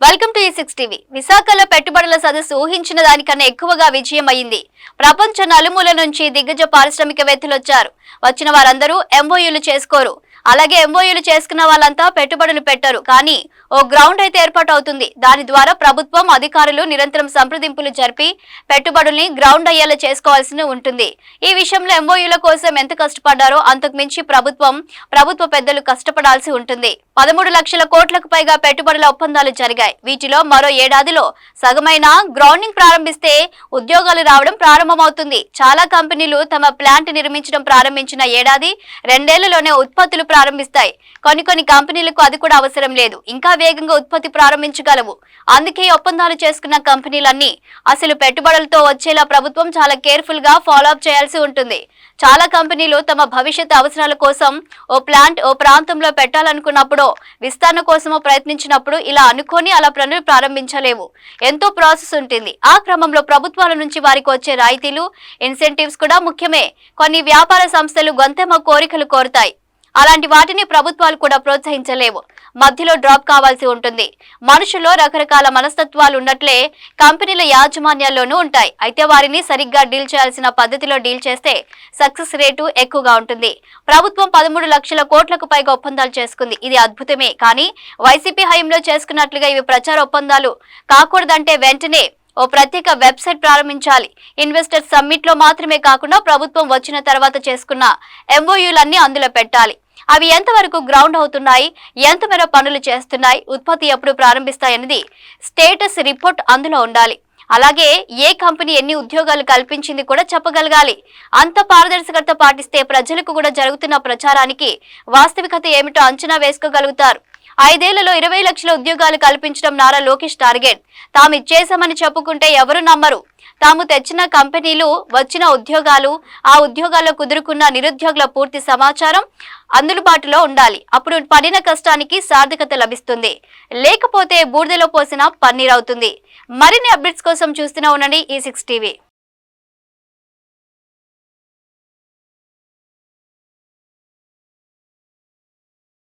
Welcome to ఈ six TV విశాఖలో పెట్టుబడుల సదస్సు ఊహించిన దానికన్నా ఎక్కువగా విజయం అయింది ప్రపంచ నలుమూల నుంచి దిగ్గజ పారిశ్రామికవేత్తలు వచ్చారు. వచ్చిన వారందరూ ఎంఓయూలు చేసుకోరు. అలాగే ఎంఓయూలు చేసుకున్న వాళ్ళంతా పెట్టుబడులు పెట్టరు. కానీ ఓ గ్రౌండ్ అయితే ఏర్పాటు అవుతుంది దాని ద్వారా ప్రభుత్వం అధికారులు నిరంతరం సంప్రదింపులు జరిపి పెట్టుబడుల్ని గ్రౌండ్ అయ్యేలా చేసుకోవాల్సి ఉంటుంది. ఈ విషయంలో ఎంఓయూల కోసం ఎంత కష్టపడ్డారో అంతకు మించి ప్రభుత్వం ప్రభుత్వ పెద్దలు కష్టపడాల్సి ఉంటుంది. పదమూడు లక్షల కోట్లకు పైగా పెట్టుబడుల ఒప్పందాలు జరిగాయి. వీటిలో మరో ఏడాదిలో సగమైన గ్రౌండింగ్ ప్రారంభిస్తే ఉద్యోగాలు రావడం ప్రారంభమవుతుంది. చాలా కంపెనీలు తమ ప్లాంట్ నిర్మించడం ప్రారంభించిన ఏడాది రెండేళ్ళలోనే ఉత్పత్తులు ప్రారంభిస్తాయి. కొన్ని కొన్ని కంపెనీలకు అది కూడా అవసరం లేదు. ఇంకా వేగంగా ఉత్పత్తి ప్రారంభించగలవు. అందుకే ఒప్పందాలు చేసుకున్న కంపెనీలన్నీ అసలు పెట్టుబడులతో వచ్చేలా ప్రభుత్వం చాలా కేర్ఫుల్గా ఫాలో అప్ చేయాల్సి ఉంటుంది. చాలా కంపెనీలు తమ భవిష్యత్ అవసరాల కోసం ఓ ప్లాంట్ ఓ ప్రాంతంలో పెట్టాలనుకున్నప్పుడు విస్తరణ కోసమో ప్రయత్నించినప్పుడు ఇలా అనుకొని అలా పనులు ప్రారంభించలేవు. ఎంతో ప్రాసెస్ ఉంటుంది. ఆ క్రమంలో ప్రభుత్వాల నుంచి వారికి వచ్చే రాయితీలు ఇన్సెంటివ్స్ కూడా ముఖ్యమే. కొన్ని వ్యాపార సంస్థలు గొంతెమ్మ కోరికలు కోరుతాయి. అలాంటి వాటిని ప్రభుత్వాలు కూడా ప్రోత్సహించలేవు. మధ్యలో డ్రాప్ కావాల్సి ఉంటుంది. మనుషుల్లో రకరకాల మనస్తత్వాలు ఉన్నట్లే కంపెనీల యాజమాన్యాల్లోనూ ఉంటాయి. అయితే వారిని సరిగ్గా డీల్ చేయాల్సిన పద్ధతిలో డీల్ చేస్తే సక్సెస్ రేటు ఎక్కువగా ఉంటుంది. ప్రభుత్వం పదమూడు లక్షల కోట్లకు పైగా ఒప్పందాలు చేసుకుంది. ఇది అద్భుతమే. కానీ వైసీపీ హయంలో చేసుకున్నట్లుగా ఇవి ప్రచార ఒప్పందాలు కాకూడదంటే వెంటనే ఓ ప్రత్యేక వెబ్సైట్ ప్రారంభించాలి. ఇన్వెస్టర్ సమ్మిట్లో మాత్రమే కాకుండా ప్రభుత్వం వచ్చిన తర్వాత చేసుకున్న ఎంఓయూలన్నీ అందులో పెట్టాలి. అవి ఎంతవరకు గ్రౌండ్ అవుతున్నాయి ఎంతమేర పనులు చేస్తున్నాయి ఉత్పత్తి ఎప్పుడు ప్రారంభిస్తాయన్నది స్టేటస్ రిపోర్ట్ అందులో ఉండాలి. అలాగే ఏ కంపెనీ ఎన్ని ఉద్యోగాలు కల్పించింది కూడా చెప్పగలగాలి. అంత పారదర్శకత పాటిస్తే ప్రజలకు కూడా జరుగుతున్న ప్రచారానికి వాస్తవికత ఏమిటో అంచనా వేసుకోగలుగుతారు. ఐదేళ్ళలో ఇరవై లక్షల ఉద్యోగాలు కల్పించడం నారా లోకేష్ టార్గెట్. తాము ఇచ్చేశామని చెప్పుకుంటే ఎవరు నమ్మరు. తాము తెచ్చిన కంపెనీలు వచ్చిన ఉద్యోగాలు ఆ ఉద్యోగాల్లో కుదురుకున్న నిరుద్యోగుల పూర్తి సమాచారం అందుబాటులో ఉండాలి. అప్పుడు పడిన కష్టానికి సార్థకత లభిస్తుంది. లేకపోతే బూడిదలో పోసిన పన్నీర్ అవుతుంది మరిన్ని అప్డేట్స్ కోసం చూస్తూనే ఉండండి ఈ సిక్స్ టీవీ.